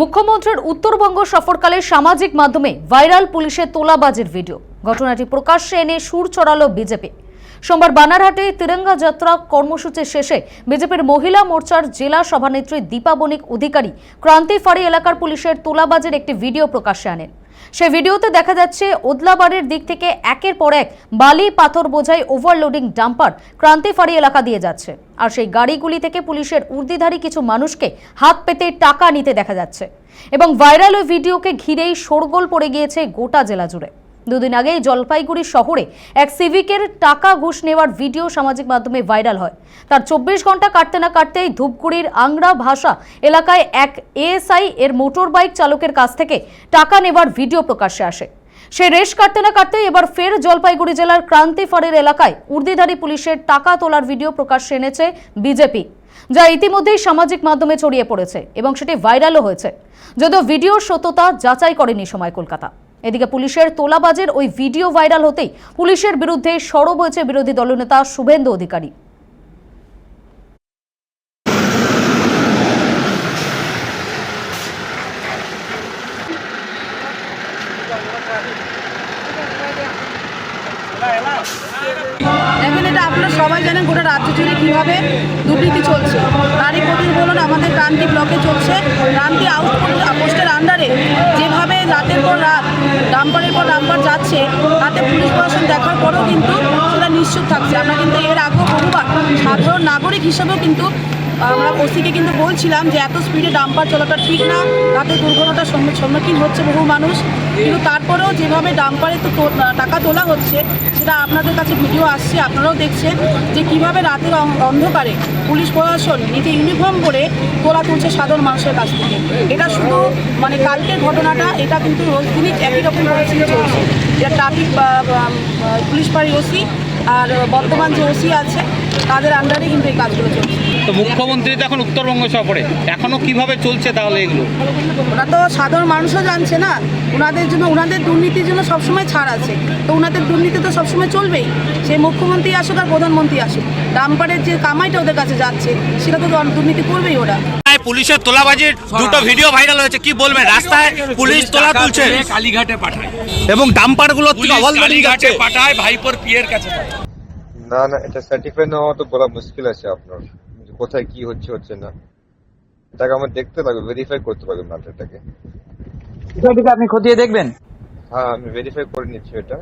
মুখ্যমন্ত্রীর উত্তরবঙ্গ সফরকালে সামাজিক মাধ্যমে ভাইরাল পুলিশের তোলাবাজের ভিডিও। ঘটনাটি প্রকাশ্যে এনে সুর চড়ালো বিজেপি। সোমবার বানারহাটে তিরঙ্গা যাত্রা কর্মসূচি শেষে বিজেপির মহিলা মোর্চার জেলা সভানেত্রী দীপা বণিক অধিকারী ক্রান্তিফাড়ি এলাকার পুলিশের তোলাবাজের একটি ভিডিও প্রকাশ্যে আনেন। সেই ভিডিওতে দেখা যাচ্ছে ওদলাবাড়ির দিক থেকে একের পর এক বালি, পাথর বোঝাই ওভারলোডিং ডাম্পার ক্রান্তিফাড়ি এলাকা দিয়ে যাচ্ছে। আর সেই গাড়িগুলি থেকে পুলিশের উর্দিধারী কিছু মানুষকে হাত পেতে টাকা নিতে দেখা যাচ্ছে। এবং ভাইরাল ওই ভিডিওকে ঘিরেই শোরগোল পড়ে গিয়েছে গোটা জেলা জুড়ে। দুদিন আগেই জলপাইগুড়ি শহরে এক সিভিকের টাকা ঘুষ নেওয়ার ভিডিও সামাজিক মাধ্যমে ভাইরাল হয়। তার চব্বিশ ঘণ্টা কাটতে না কাটতেই ধূপগুড়ির আংরা ভাষা এলাকায় এক এএসআই এর মোটর বাইক চালকের কাছ থেকে টাকা নেওয়ার ভিডিও প্রকাশ্যে আসে। সে রেশ কাটতে না কাটতেই এবার ফের জলপাইগুড়ি জেলার ক্রান্তিফাড়ের এলাকায় উর্দিধারী পুলিশের টাকা তোলার ভিডিও প্রকাশ্যে এনেছে বিজেপি, যা ইতিমধ্যেই সামাজিক মাধ্যমে ছড়িয়ে পড়েছে এবং সেটি ভাইরালও হয়েছে। যদিও ভিডিওর সত্যতা যাচাই করেনি সময় কলকাতা। এদিকে পুলিশের তোলাবাজের ওই ভিডিও ভাইরাল হতেই পুলিশের বিরুদ্ধে সরব হয়েছে বিরোধী দলনেতা শুভেন্দু অধিকারী। আপনারা সবাই জানেন গোটা রাজ্য জুড়ে কীভাবে দুর্নীতি চলছে। প্রতিনিধি বলুন, আমাদের ক্রান্তি ব্লকে চলছে। ক্রান্তি আউট প্রশাসন দেখার পরেও কিন্তু সেটা নিশ্চিত থাকছে। আমরা কিন্তু এর আগেও বহুবার সাধারণ নাগরিক হিসেবেও কিন্তু আমরা ওসিকে কিন্তু বলছিলাম যে এত স্পিডে ডাম্পার চলাটা ঠিক না, তাতে দুর্ঘটনার সম্মুখীন হচ্ছে বহু মানুষ। কিন্তু তারপরেও যেভাবে ডাম্পারে তো টাকা তোলা হচ্ছে, সেটা আপনাদের কাছে ভিডিও আসছে, আপনারাও দেখছেন যে কীভাবে রাতের অন্ধকারে পুলিশ প্রশাসন নিজে ইউনিফর্ম করে তোলা তুলছে সাধারণ মানুষের কাছ থেকে। এটা শুধু মানে কালকের ঘটনাটা, এটা কিন্তু রোজ দিনই একই রকম পরিস্থিতি চলছে। এটা ট্রাফিক পুলিশ পাড়ি ওসি আর বর্তমান যে ওসি আছে, তাদের আন্ডারে কিন্তু এই কাজগুলো চলছে। তো মুখ্যমন্ত্রী তো এখন উত্তরবঙ্গ সফরে এখনও কীভাবে চলছে তাহলে এগুলো? ওরা তো সাধারণ মানুষও জানছে না। ওনাদের জন্য ওনাদের দুর্নীতির জন্য সবসময় ছাড় আছে। তো ওনাদের দুর্নীতি তো সবসময় চলবেই। সে মুখ্যমন্ত্রী আসুক আর প্রধানমন্ত্রী আসুক। ডাম্পারের যে কামাইটা ওদের কাছে যাচ্ছে সেটা তো দুর্নীতি করবেই ওরা। রাস্তায় পুলিশের তোলাবাজির দুটো ভিডিও ভাইরাল হয়েছে। কি বলবেন? রাস্তায় পুলিশ তোলা তুলছে। কালীঘাটে পাঠায়। এবং ডাম্পারগুলো কালীঘাটে পাঠায় ভাইপোর পিয়ের কাছে না না এটা সার্টিফাই না হওয়া তো বলা মুশকিল আছে আপনার। কোথায় কি হচ্ছে হচ্ছে না। এটাকে আমার দেখতে লাগবে ভেরিফাই করতে পারবে ম্যাটারটাকে এটাকে। আপনি খতিয়ে দেখবেন? হ্যাঁ আমি ভেরিফাই করে নিচ্ছি এটা।